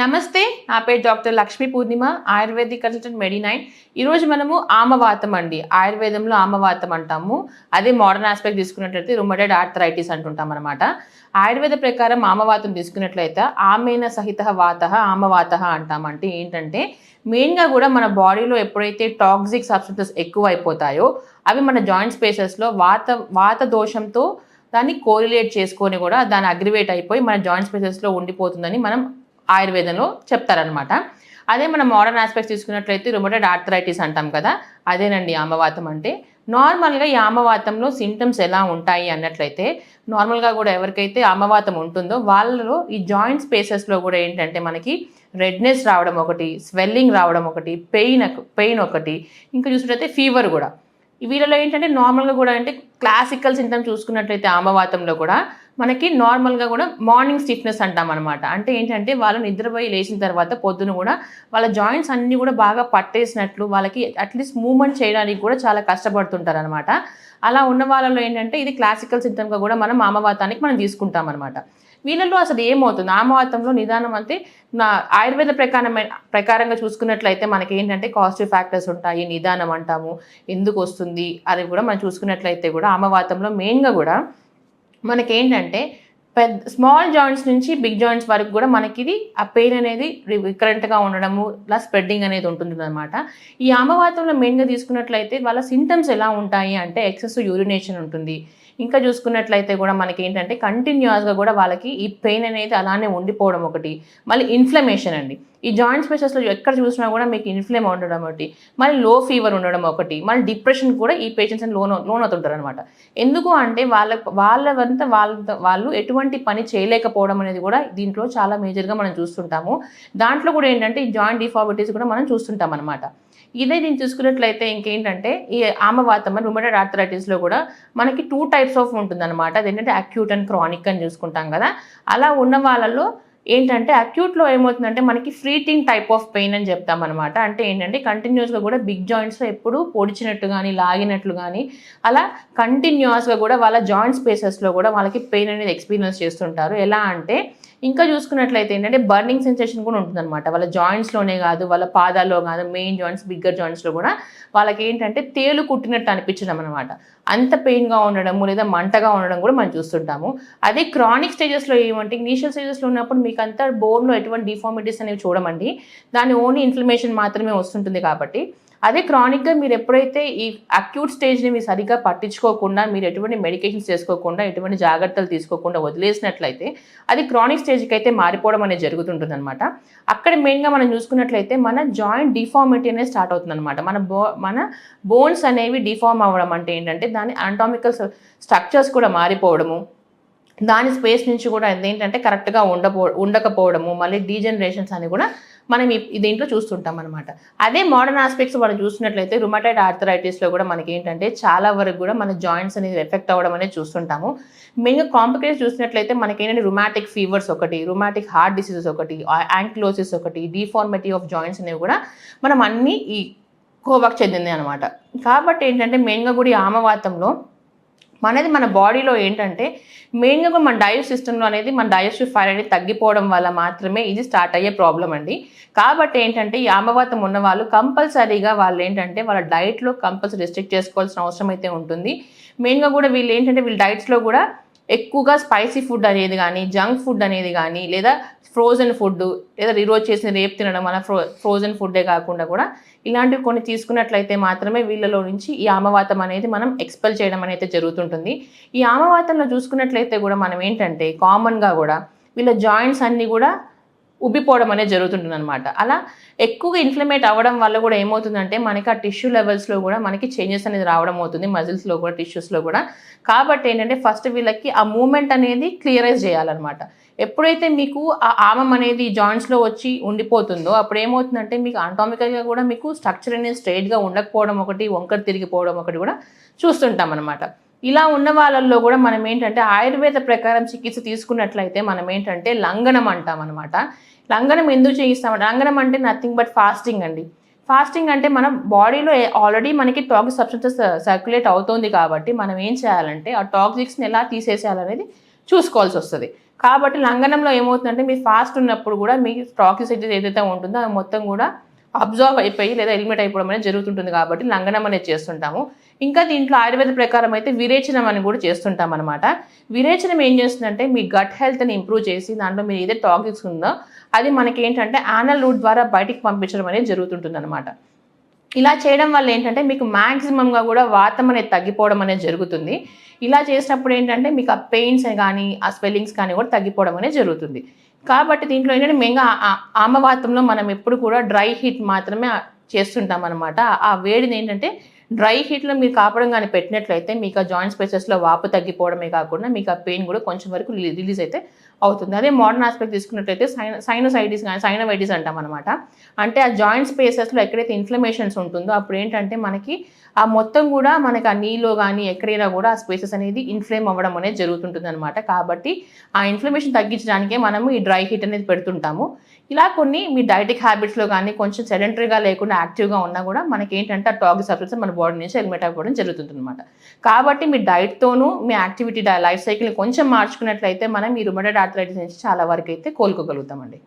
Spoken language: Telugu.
నమస్తే నా పేరు doctor Lakshmi Purnima ayurvedic consultant Medinine. ఈరోజు మనము ఆమవాతం అండి. ఆయుర్వేదంలో ఆమవాతం అంటాము. అదే మోడర్న్ ఆస్పెక్ట్ తీసుకున్నట్లయితే రుమటెడ్ ఆర్థరైటిస్ అంటుంటాం అనమాట ఆయుర్వేద ప్రకారం ఆమవాతం తీసుకున్నట్లయితే ఆమెన సహిత వాత ఆమవాత అంటామంటే ఏంటంటే మెయిన్గా కూడా మన బాడీలో ఎప్పుడైతే టాక్సిక్ సబ్స్టెన్సెస్ ఎక్కువ అయిపోతాయో అవి మన జాయింట్ స్పేసెస్లో వాత వాత దోషంతో దాన్ని కోరిలేట్ చేసుకొని కూడా దాన్ని అగ్రివేట్ అయిపోయి మన జాయింట్ స్పేసెస్లో ఉండిపోతుందని మనం ఆయుర్వేదంలో చెప్తారనమాట అదే మనం మోడర్న్ ఆస్పెక్ట్స్ తీసుకున్నట్లయితే రుమటెడ్ ఆర్థరైటిస్ అంటాం కదా అదేనండి ఆమవాతం అంటే. నార్మల్గా ఈ ఆమవాతంలో సిమ్టమ్స్ ఎలా ఉంటాయి అన్నట్లయితే నార్మల్గా కూడా ఎవరికైతే ఆమవాతం ఉంటుందో వాళ్ళలో ఈ జాయింట్ స్పేసెస్లో కూడా ఏంటంటే మనకి రెడ్నెస్ రావడం ఒకటి స్వెల్లింగ్ రావడం ఒకటి పెయిన్ పెయిన్ ఒకటి ఇంకా చూసినట్లయితే ఫీవర్ కూడా. వీళ్ళలో ఏంటంటే నార్మల్గా కూడా అంటే క్లాసికల్ సింటమ్ చూసుకున్నట్లయితే ఆమవాతంలో కూడా మనకి నార్మల్గా కూడా మార్నింగ్ స్టిఫ్నెస్ అంటాం అనమాట అంటే ఏంటంటే వాళ్ళు నిద్రపోయి లేచిన తర్వాత పొద్దున కూడా వాళ్ళ జాయింట్స్ అన్నీ కూడా బాగా పట్టేసినట్లు వాళ్ళకి అట్లీస్ట్ మూమెంట్ చేయడానికి కూడా చాలా కష్టపడుతుంటారు అనమాట అలా ఉన్న వాళ్ళలో ఏంటంటే ఇది క్లాసికల్ సిద్ధంగా కూడా మనం ఆమవాతానికి మనం తీసుకుంటాం అనమాట వీళ్ళలో అసలు ఏమవుతుంది? ఆమవాతంలో నిదానం అంటే నా ఆయుర్వేద ప్రకారమైన ప్రకారంగా చూసుకున్నట్లయితే మనకి ఏంటంటే కాస్టివ్ ఫ్యాక్టర్స్ ఉంటాయి నిదానం అంటాము ఎందుకు వస్తుంది అది కూడా మనం చూసుకున్నట్లయితే కూడా ఆమవాతంలో మెయిన్గా కూడా మనకేంటంటే పెద్ద స్మాల్ జాయింట్స్ నుంచి బిగ్ జాయింట్స్ వరకు కూడా మనకి ఇది ఆ పెయిన్ అనేది రికరెంట్గా ఉండడము ఇలా స్ప్రెడ్డింగ్ అనేది ఉంటుంది అనమాట ఈ ఆమవాతంలో మెయిన్గా తీసుకున్నట్లయితే వాళ్ళ సింటమ్స్ ఎలా ఉంటాయి అంటే ఎక్సెస్ యూరినేషన్ ఉంటుంది. ఇంకా చూసుకున్నట్లయితే కూడా మనకి ఏంటంటే కంటిన్యూస్గా కూడా వాళ్ళకి ఈ పెయిన్ అనేది అలానే ఉండిపోవడం ఒకటి. మళ్ళీ ఇన్ఫ్లమేషన్ అండి. ఈ జాయింట్ స్పేషస్లో ఎక్కడ చూసినా కూడా మీకు ఇన్ఫ్లేమ్ ఉండడం ఒకటి. మళ్ళీ లో ఫీవర్ ఉండడం ఒకటి. మళ్ళీ డిప్రెషన్ కూడా ఈ పేషెంట్స్ లోన్ లోన్ అవుతుంటారు అనమాట ఎందుకు అంటే వాళ్ళ వాళ్ళంతా వాళ్ళ వాళ్ళు ఎటువంటి పని చేయలేకపోవడం అనేది కూడా దీంట్లో చాలా మేజర్గా మనం చూస్తుంటాము. దాంట్లో కూడా ఏంటంటే ఈ జాయింట్ డిఫార్మిటీస్ కూడా మనం చూస్తుంటాం అనమాట ఇదే దీన్ని చూసుకున్నట్లయితే ఇంకేంటంటే ఈ ఆమవాతం రుమటెడ్ ఆర్థరైటిస్లో కూడా మనకి టూ టైప్స్ ఆఫ్ ఉంటుందన్నమాట. అదేంటంటే అక్యూట్ అండ్ క్రానిక్ అని చూసుకుంటాం కదా. అలా ఉన్న వాళ్ళలో ఏంటంటే అక్యూట్లో ఏమవుతుందంటే మనకి ఫ్రీటింగ్ టైప్ ఆఫ్ పెయిన్ అని చెప్తాం అనమాట అంటే ఏంటంటే కంటిన్యూస్గా కూడా బిగ్ జాయింట్స్లో ఎప్పుడు పొడిచినట్టు కానీ లాగినట్లు కానీ అలా కంటిన్యూస్గా కూడా వాళ్ళ జాయింట్ స్పేసెస్లో కూడా వాళ్ళకి పెయిన్ అనేది ఎక్స్పీరియన్స్ చేస్తుంటారు. ఎలా అంటే ఇంకా చూసుకున్నట్లయితే ఏంటంటే బర్నింగ్ సెన్సేషన్ కూడా ఉంటుందన్నమాట. వాళ్ళ జాయింట్స్లోనే కాదు వాళ్ళ పాదాల్లో కాదు మెయిన్ జాయింట్స్ బిగ్గర్ జాయింట్స్లో కూడా వాళ్ళకి ఏంటంటే తేలు కుట్టినట్టు అనిపించడం అనమాట అంత పెయిన్గా ఉండడము లేదా మంటగా ఉండడం కూడా మనం చూస్తుంటాము. అదే క్రానిక్ స్టేజెస్లో ఏమంటే ఇనీషియల్ స్టేజెస్లో ఉన్నప్పుడు మీకు అంతా బోన్లో ఎటువంటి డిఫార్మిటీస్ అనేవి చూడమండి. దాని ఓన్లీ ఇన్ఫ్లమేషన్ మాత్రమే వస్తుంటుంది కాబట్టి అదే క్రానిక్గా మీరు ఎప్పుడైతే ఈ అక్యూట్ స్టేజ్ని మీరు సరిగ్గా పట్టించుకోకుండా మీరు ఎటువంటి మెడికేషన్స్ చేసుకోకుండా ఎటువంటి జాగ్రత్తలు తీసుకోకుండా వదిలేసినట్లయితే అది క్రానిక్ స్టేజ్కి అయితే మారిపోవడం అనేది జరుగుతుంటుంది అనమాట అక్కడ మెయిన్గా మనం చూసుకున్నట్లయితే మన జాయింట్ డిఫార్మిటీ అనేది స్టార్ట్ అవుతుంది అనమాట మన బో మన బోన్స్ అనేవి డిఫార్మ్ అవ్వడం అంటే ఏంటంటే దాని అంటామికల్ స్ట్రక్చర్స్ కూడా మారిపోవడము. దాని స్పేస్ నుంచి కూడా ఏంటంటే కరెక్ట్గా ఉండపో ఉండకపోవడము. మళ్ళీ డీజనరేషన్స్ అని కూడా మనం దీంట్లో చూస్తుంటాం అనమాట అదే మోడర్న్ ఆస్పెక్ట్స్ మనం చూసినట్లయితే రుమటైడ్ ఆర్థరైటిస్లో కూడా మనకి ఏంటంటే చాలా వరకు కూడా మన జాయింట్స్ అనేది ఎఫెక్ట్ అవ్వడం అనేది చూస్తుంటాము. మెయిన్గా కాంప్లికేషన్ చూసినట్లయితే మనకి ఏంటంటే రుమాటిక్ ఫీవర్స్ ఒకటి రుమాటిక్ హార్ట్ డిసీజెస్ ఒకటి యాంక్లోసిస్ ఒకటి డిఫార్మిటీ ఆఫ్ జాయింట్స్ అనేవి కూడా మనం అన్నీ ఈ కోవాకు చెందింది అనమాట కాబట్టి ఏంటంటే మెయిన్గా కూడా ఈ ఆమవాతంలో మనది మన బాడీలో ఏంటంటే మెయిన్గా మన డైజెస్ట్ సిస్టంలో అనేది మన డైజెస్టివ్ ఫైర్ అనేది తగ్గిపోవడం వల్ల మాత్రమే ఇది స్టార్ట్ అయ్యే ప్రాబ్లం అండి. కాబట్టి ఏంటంటే ఈ ఆమవాతం ఉన్న వాళ్ళు కంపల్సరీగా వాళ్ళు ఏంటంటే వాళ్ళ డైట్లో కంపల్సరీ రెస్ట్రిక్ట్ చేసుకోవాల్సిన అవసరం అయితే ఉంటుంది. మెయిన్గా కూడా వీళ్ళు ఏంటంటే వీళ్ళ డైట్స్లో కూడా ఎక్కువగా స్పైసీ ఫుడ్ అనేది కానీ జంక్ ఫుడ్ అనేది కానీ లేదా ఫ్రోజన్ ఫుడ్ లేదా ఈరోజు చేసిన రేపు తినడం మన ఫ్రో ఫ్రోజన్ ఫుడ్డే కాకుండా కూడా ఇలాంటివి కొన్ని తీసుకున్నట్లయితే మాత్రమే వీళ్ళలో నుంచి ఈ ఆమవాతం అనేది మనం ఎక్స్పెల్ చేయడం అనేది జరుగుతుంటుంది. ఈ ఆమవాతంలో చూసుకున్నట్లయితే కూడా మనం ఏంటంటే కామన్గా కూడా వీళ్ళ జాయింట్స్ అన్నీ కూడా ఉబ్బిపోవడం అనేది జరుగుతుంటుంది అనమాట అలా ఎక్కువగా ఇన్ఫ్లమేట్ అవ్వడం వల్ల కూడా ఏమవుతుందంటే మనకి ఆ టిష్యూ లెవెల్స్లో కూడా మనకి చేంజెస్ అనేది రావడం అవుతుంది మజిల్స్లో కూడా టిష్యూస్లో కూడా. కాబట్టి ఏంటంటే ఫస్ట్ వీళ్ళకి ఆ మూమెంట్ అనేది క్లియరైజ్ చేయాలన్నమాట. ఎప్పుడైతే మీకు ఆ ఆమం అనేది జాయింట్స్లో వచ్చి ఉండిపోతుందో అప్పుడు ఏమవుతుందంటే మీకు అంటామికల్గా కూడా మీకు స్ట్రక్చర్ అనేది స్ట్రైట్గా ఉండకపోవడం ఒకటి వంకర తిరిగిపోవడం ఒకటి కూడా చూస్తుంటాం అనమాట ఇలా ఉన్న వాళ్ళల్లో కూడా మనం ఏంటంటే ఆయుర్వేద ప్రకారం చికిత్స తీసుకున్నట్లయితే మనం ఏంటంటే లంఘనం అంటాం అనమాట లంఘనం ఎందుకు చేయిస్తాం? లంఘనం అంటే నథింగ్ బట్ ఫాస్టింగ్ అండి. ఫాస్టింగ్ అంటే మన బాడీలో ఆల్రెడీ మనకి టాక్సిక్ సబ్స్టెన్సెస్ సర్క్యులేట్ అవుతుంది కాబట్టి మనం ఏం చేయాలంటే ఆ టాక్సిక్స్ని ఎలా తీసేసేయాలనేది చూసుకోవాల్సి వస్తుంది. కాబట్టి లంగనంలో ఏమవుతుందంటే మీరు ఫాస్ట్ ఉన్నప్పుడు కూడా మీ టాక్సిసిటీ ఏదైతే ఉంటుందో అది మొత్తం కూడా అబ్జర్వ్ అయిపోయి లేదా ఎలిమినేట్ అయిపోవడం అనేది జరుగుతుంటుంది కాబట్టి లంఘనం అనేది చేస్తుంటాము. ఇంకా దీంట్లో ఆయుర్వేద ప్రకారం అయితే విరేచనం అని కూడా చేస్తుంటాం అనమాట విరేచనం ఏం చేస్తుందంటే మీ గట్ హెల్త్ని ఇంప్రూవ్ చేసి దాంట్లో మీరు ఏదైతే టాక్సిక్స్ ఉందో అది మనకి ఏంటంటే యానల్ రూట్ ద్వారా బయటికి పంపించడం అనేది జరుగుతుంటుంది అనమాట ఇలా చేయడం వల్ల ఏంటంటే మీకు మ్యాక్సిమంగా కూడా వాతం అనేది తగ్గిపోవడం అనేది జరుగుతుంది. ఇలా చేసినప్పుడు ఏంటంటే మీకు ఆ పెయిన్స్ కానీ ఆ స్వెల్లింగ్స్ కానీ కూడా తగ్గిపోవడం అనేది జరుగుతుంది. కాబట్టి దీంట్లో ఏంటంటే మెయిన్గా ఆ- ఆమవాతంలో మనం ఎప్పుడు కూడా డ్రై హీట్ మాత్రమే చేస్తుంటాం అనమాట ఆ వేడిని ఏంటంటే డ్రై హీట్లో మీరు కాపడం కానీ పెట్టినట్లయితే మీకు ఆ జాయింట్ స్పేసెస్లో వాపు తగ్గిపోవడమే కాకుండా మీకు ఆ పెయిన్ కూడా కొంచెం వరకు రిలీజ్ అయితే అవుతుంది. అదే మోడర్న్ ఆస్పెక్ట్ తీసుకున్నట్లయితే సైన సైనోసైటిస్ కానీ సైనోవైటిస్ అంటాం అనమాట అంటే ఆ జాయింట్ స్పేసెస్లో ఎక్కడైతే ఇన్ఫ్లమేషన్స్ ఉంటుందో అప్పుడు ఏంటంటే మనకి ఆ మొత్తం కూడా మనకి ఆ నీలో కానీ ఎక్కడైనా కూడా ఆ స్పేసెస్ అనేది ఇన్ఫ్లేమ్ అవ్వడం అనేది జరుగుతుంటుంది అనమాట కాబట్టి ఆ ఇన్ఫ్లమేషన్ తగ్గించడానికే మనము ఈ డ్రై హీట్ అనేది పెడుతుంటాము. ఇలా కొన్ని మీ డైటిక్ హ్యాబిట్స్లో కానీ కొంచెం సెడెంటరీగా లేకుండా యాక్టివ్గా ఉన్నా కూడా మనకి ఏంటంటే ఆ టాక్సిక్ సబ్స్టెన్స్ మన బాడీ నుంచి ఎలిమినేట్ అవ్వడం జరుగుతుంది అనమాట కాబట్టి మీ డైట్తోనూ మీ యాక్టివిటీ లైఫ్ సైకిల్ని కొంచెం మార్చుకున్నట్లయితే మనం ఈ రుమటెడ్ ఆర్థరైటిస్ నుంచి చాలా వరకు అయితే కోలుకోగలుగుతామండి.